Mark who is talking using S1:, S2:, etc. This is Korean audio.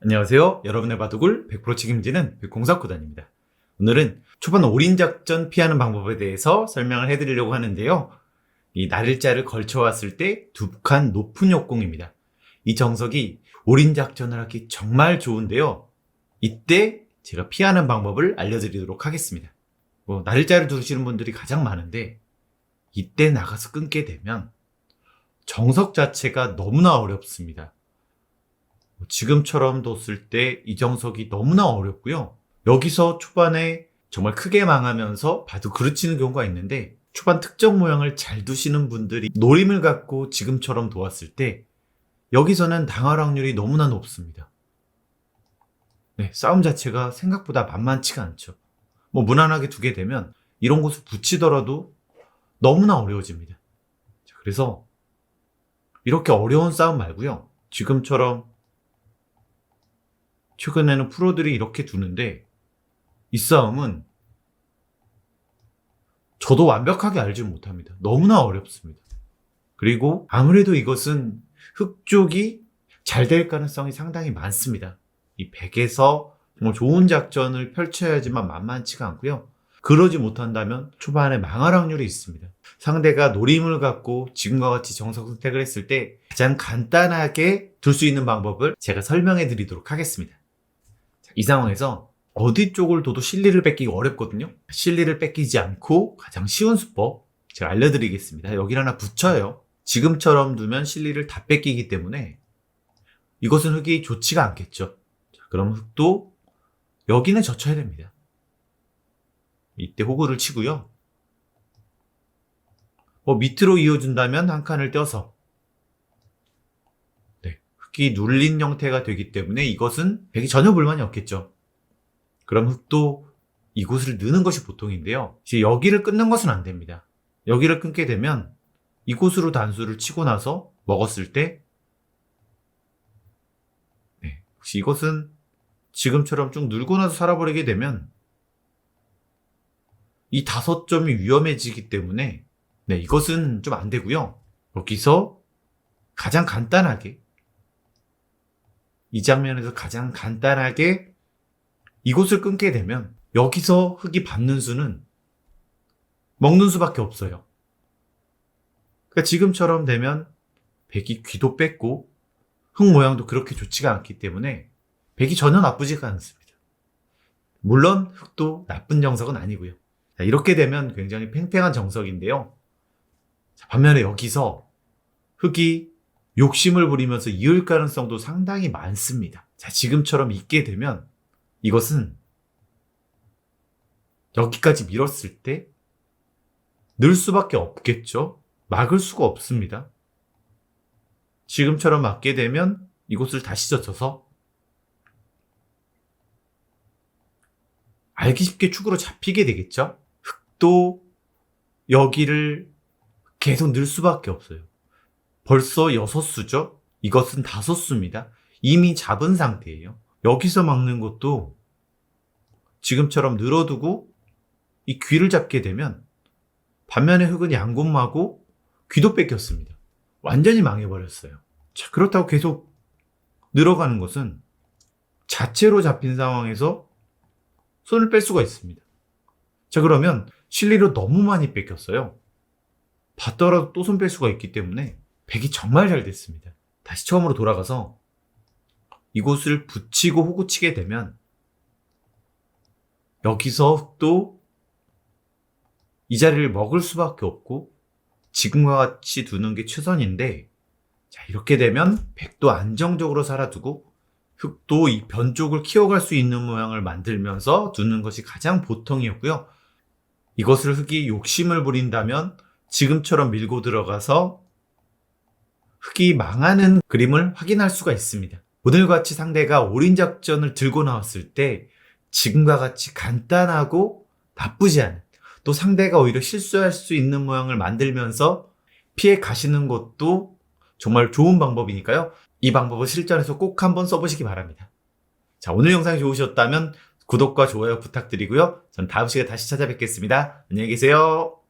S1: 안녕하세요. 여러분의 바둑을 100% 책임지는 백공사구단입니다. 오늘은 초반 올인 작전 피하는 방법에 대해서 설명을 해드리려고 하는데요. 이 날일자를 걸쳐왔을 때 두 칸 높은 역공입니다. 이 정석이 올인 작전을 하기 정말 좋은데요. 이때 제가 피하는 방법을 알려드리도록 하겠습니다. 뭐 날일자를 두시는 분들이 가장 많은데 이때 나가서 끊게 되면 정석 자체가 너무나 어렵습니다. 뭐 지금처럼 뒀을 때 이정석이 너무나 어렵고요. 여기서 초반에 정말 크게 망하면서 봐도 그르치는 경우가 있는데 초반 특정 모양을 잘 두시는 분들이 노림을 갖고 지금처럼 도왔을 때 여기서는 당할 확률이 너무나 높습니다. 네, 싸움 자체가 생각보다 만만치가 않죠. 뭐 무난하게 두게 되면 이런 곳을 붙이더라도 너무나 어려워집니다. 자, 그래서 이렇게 어려운 싸움 말고요. 지금처럼 최근에는 프로들이 이렇게 두는데 이 싸움은 저도 완벽하게 알지 못합니다. 너무나 어렵습니다. 그리고 아무래도 이것은 흑 쪽이 잘 될 가능성이 상당히 많습니다. 이 100에서 정말 좋은 작전을 펼쳐야지만 만만치가 않고요. 그러지 못한다면 초반에 망할 확률이 있습니다. 상대가 노림을 갖고 지금과 같이 정석 선택을 했을 때 가장 간단하게 둘 수 있는 방법을 제가 설명해 드리도록 하겠습니다. 자, 이 상황에서 어디 쪽을 둬도 실리를 뺏기기 어렵거든요. 실리를 뺏기지 않고 가장 쉬운 수법 제가 알려드리겠습니다. 여기를 하나 붙여요. 지금처럼 두면 실리를 다 뺏기기 때문에 이것은 흙이 좋지가 않겠죠. 자, 그럼 흙도 여기는 젖혀야 됩니다. 이때 호구를 치고요. 뭐 밑으로 이어준다면 한 칸을 떼어서 네, 흙이 눌린 형태가 되기 때문에 이것은 백이 전혀 불만이 없겠죠. 그럼 흙도 이곳을 느는 것이 보통인데요. 이제 여기를 끊는 것은 안 됩니다. 여기를 끊게 되면 이곳으로 단수를 치고 나서 먹었을 때 네, 혹시 이것은 지금처럼 쭉 눌고 나서 살아버리게 되면 이 다섯 점이 위험해지기 때문에 네, 이것은 좀 안 되고요. 여기서 가장 간단하게 이 장면에서 가장 간단하게 이곳을 끊게 되면 여기서 흙이 밟는 수는 먹는 수밖에 없어요. 그러니까 지금처럼 되면 백이 귀도 뺐고 흙 모양도 그렇게 좋지가 않기 때문에 백이 전혀 나쁘지가 않습니다. 물론 흙도 나쁜 정석은 아니고요. 자, 이렇게 되면 굉장히 팽팽한 정석인데요. 자, 반면에 여기서 흙이 욕심을 부리면서 이을 가능성도 상당히 많습니다. 자, 지금처럼 있게 되면 이것은 여기까지 밀었을 때 늘 수밖에 없겠죠. 막을 수가 없습니다. 지금처럼 맞게 되면 이곳을 다시 젖혀서 알기 쉽게 축으로 잡히게 되겠죠. 흙도 여기를 계속 늘 수밖에 없어요. 벌써 여섯 수죠? 이것은 다섯 수입니다. 이미 잡은 상태예요. 여기서 막는 것도 지금처럼 늘어두고 이 귀를 잡게 되면 반면에 흙은 양곰마고 귀도 뺏겼습니다. 완전히 망해버렸어요. 자, 그렇다고 계속 늘어가는 것은 자체로 잡힌 상황에서 손을 뺄 수가 있습니다. 자, 그러면 실리로 너무 많이 뺏겼어요. 받더라도 또 손 뺄 수가 있기 때문에 백이 정말 잘 됐습니다. 다시 처음으로 돌아가서 이곳을 붙이고 호구치게 되면 여기서 흙도 이 자리를 먹을 수밖에 없고 지금과 같이 두는 게 최선인데 자 이렇게 되면 백도 안정적으로 살아두고 흙도 이 변 쪽을 키워갈 수 있는 모양을 만들면서 두는 것이 가장 보통이었고요. 이것을 흙이 욕심을 부린다면 지금처럼 밀고 들어가서 흙이 망하는 그림을 확인할 수가 있습니다. 오늘같이 상대가 올인 작전을 들고 나왔을 때 지금과 같이 간단하고 나쁘지 않은 또 상대가 오히려 실수할 수 있는 모양을 만들면서 피해 가시는 것도 정말 좋은 방법이니까요. 이 방법을 실전에서 꼭 한번 써보시기 바랍니다. 자, 오늘 영상이 좋으셨다면 구독과 좋아요 부탁드리고요. 전 다음 시간에 다시 찾아뵙겠습니다. 안녕히 계세요.